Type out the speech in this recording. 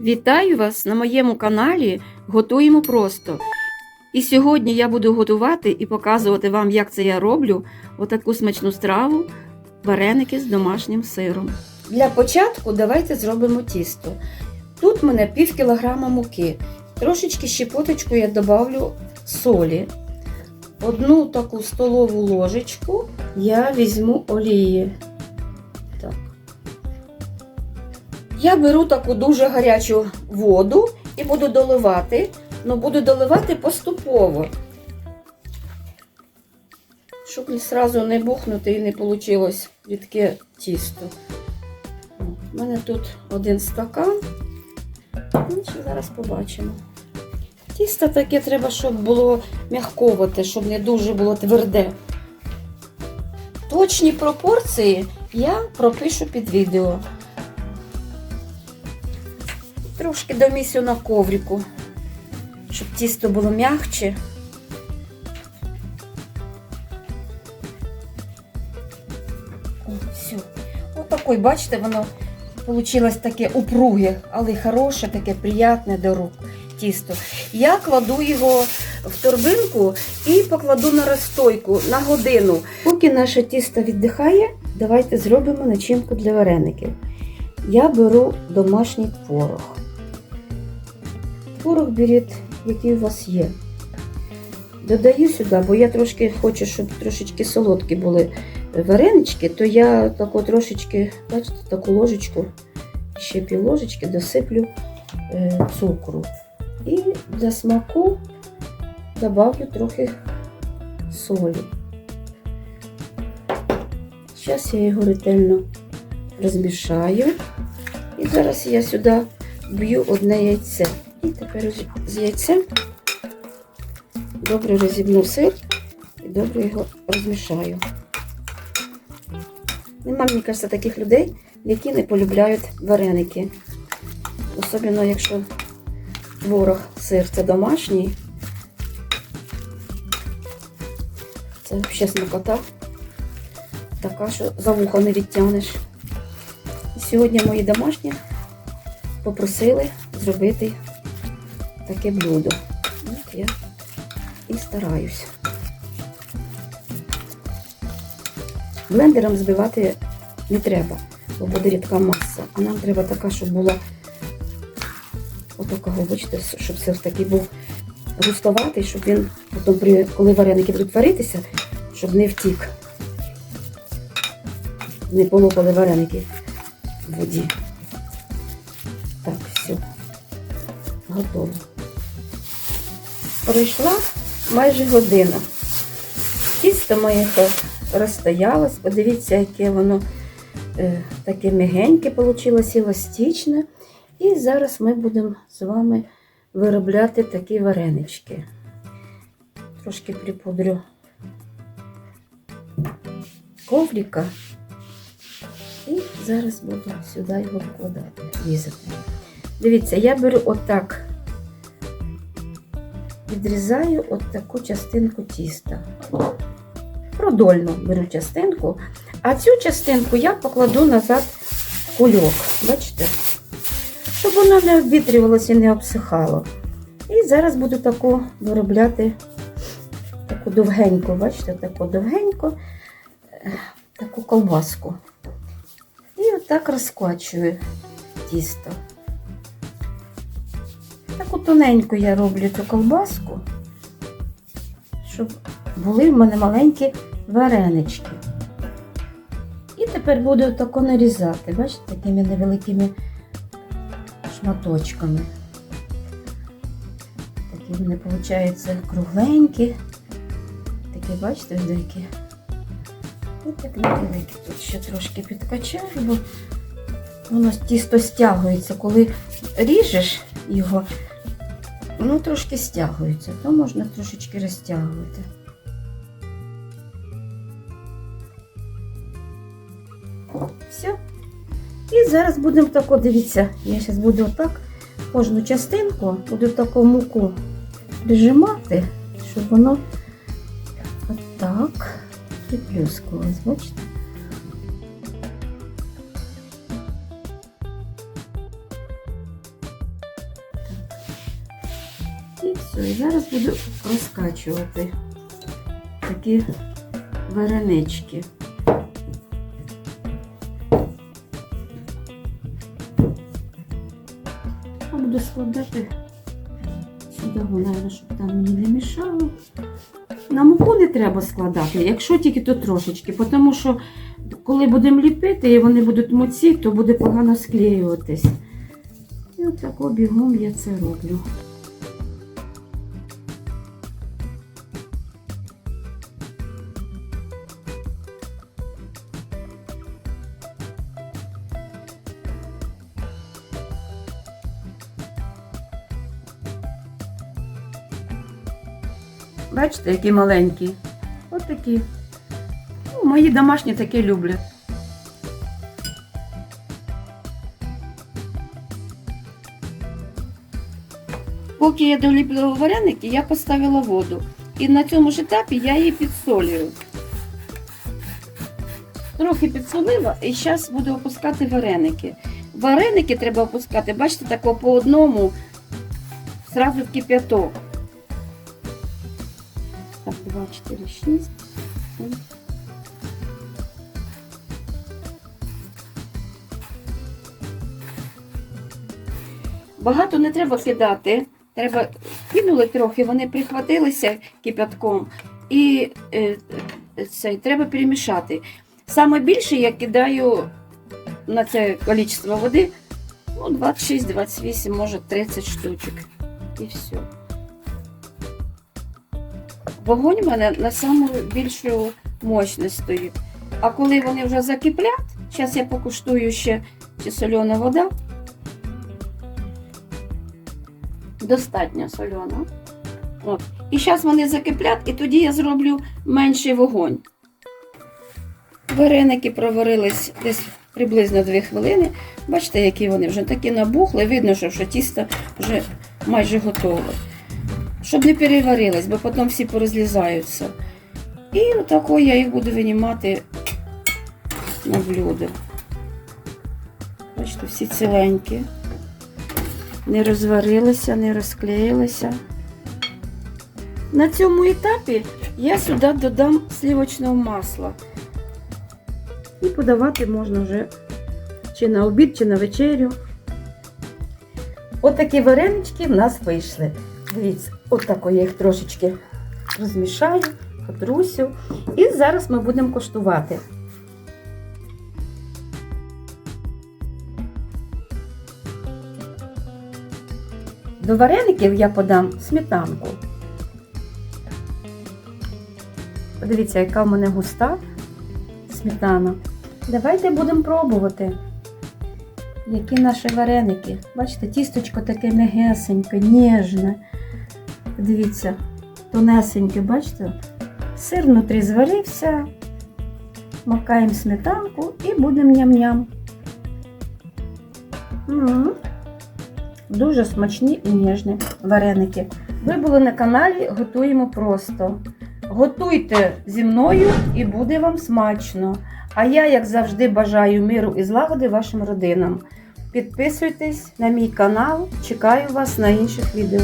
Вітаю вас на моєму каналі Готуємо просто. І сьогодні я буду готувати і показувати вам, як це я роблю отаку смачну страву вареники з домашнім сиром. Для початку давайте зробимо тісто. Тут в мене пів кілограма муки. Трошечки щепоточку я добавлю солі. Одну таку столову ложечку я візьму олії. Я беру таку дуже гарячу воду і буду доливати, але буду доливати поступово, щоб не сразу не бухнути і не вийшло рідке тісто. У мене тут один стакан. Ну, зараз побачимо. Тісто таке треба, щоб було м'ягковате, щоб не дуже було тверде. Точні пропорції я пропишу під відео. Трошки домісю на коврику, щоб тісто було м'ягче. Все. Отакой, бачите, воно вийшло таке упруге, але хороше, таке приятне до рук тісто. Я кладу його в торбинку і покладу на розстойку на годину. Поки наше тісто віддихає, давайте зробимо начинку для вареників. Я беру домашній творог. Творог беріть, який у вас є. Додаю сюди, бо я трошки хочу, щоб трошечки солодкі були варенички, то я таку трошечки, бачите, таку ложечку, ще пів ложечки досиплю е, цукру. І для смаку добавлю трохи солі. Зараз я його ретельно розмішаю. І зараз я сюди б'ю одне яйце. Тепер з яйцем добре розібну сир і добре його розмішаю. Нема, мені кажеться, таких людей, які не полюбляють вареники. Особливо, якщо творог, сир це домашній. Це взагалі смакота. Така, що за вухо не відтягнеш. І сьогодні мої домашні попросили зробити таке блюдо. От я і стараюсь. Блендером збивати не треба, бо буде рідка маса. А нам треба така, щоб була отакого, бачите, щоб все такий був густоватий, щоб він потім, коли вареники будуть варитися, щоб не втік. Не полопали вареники в воді. Так, все. Готово. Пройшла майже година. Тісто моє розстоялось. Подивіться, яке воно е, таке м'ягеньке вийшло, еластичне. І зараз ми будемо з вами виробляти такі варенички. Трошки припудрю коврика. І зараз буду сюди його вкладати, різати. Дивіться, я беру отак, відрізаю от таку частинку тіста. Продольно беру частинку, а цю частинку я покладу назад в кульок. Бачите? Щоб воно не обвітрювалося і не обсихало. І зараз буду таку виробляти таку довгеньку, бачите, таку довгеньку, е, таку колбаску. І отак розкочую тісто. Таку тоненьку я роблю цю колбаску, щоб були в мене маленькі варенички. І тепер буду тако нарізати, бачите, такими невеликими шматочками. Такі вони, виходить, кругленькі. Такі, бачите, великі. І так невеликі. Тут ще трошки підкачаю, бо воно тісто стягується. Коли ріжеш його, воно трошки стягується, то можна трошечки розтягувати. Все. І зараз будемо тако, дивіться, я зараз буду отак кожну частинку, буду таку муку прижимати, щоб воно отак приплюскувалось, бачите? І все. І зараз буду розкачувати такі варенички. А буду складати сюди, головне, щоб там мені не мішало. На муку не треба складати, якщо тільки то трошечки, тому що коли будемо ліпити і вони будуть моці, то буде погано склеюватись. І отако бігом я це роблю. Бачите, які маленькі. От такі. Ну, мої домашні такі люблять. Поки я доліплювала вареники, я поставила воду. І на цьому ж етапі я її підсолюю. Трохи підсолила і зараз буду опускати вареники. Вареники треба опускати, бачите, тако по одному, зразу в кип'яток. Так, 2, 4, 6. Багато не треба кидати. Треба кинули трохи, вони прихватилися кипятком і е, це, треба перемішати. Саме більше я кидаю на це кількість води ну, 26, 28, може 30 штучок. І все. Вогонь в мене на саму більшу мощність стоїть. А коли вони вже закиплять, зараз я покуштую ще чи сольона вода. Достатньо сольона. От. І зараз вони закиплять, і тоді я зроблю менший вогонь. Вареники проварились десь приблизно 2 хвилини. Бачите, які вони вже такі набухли. Видно, що, тісто вже майже готове. Щоб не переварились, бо потім всі порозлізаються. І отако я їх буду винімати на блюдо. Бачите, всі ціленькі. Не розварилися, не розклеїлися. На цьому етапі я сюди додам сливочного масла. І подавати можна вже чи на обід, чи на вечерю. Отакі варенички в нас вийшли. Дивіться, отако я їх трошечки розмішаю, потрусю. І зараз ми будемо коштувати. До вареників я подам сметанку. Подивіться, яка в мене густа сметана. Давайте будемо пробувати. Які наші вареники. Бачите, тісточко таке м'ягесеньке, ніжне. Дивіться, тонесеньке, бачите? Сир внутрі зварився. Макаємо сметанку і будемо ням-ням. Дуже смачні і ніжні вареники. Ви були на каналі Готуємо просто. Готуйте зі мною і буде вам смачно. А я, як завжди, бажаю миру і злагоди вашим родинам. Підписуйтесь на мій канал, чекаю вас на інших відео.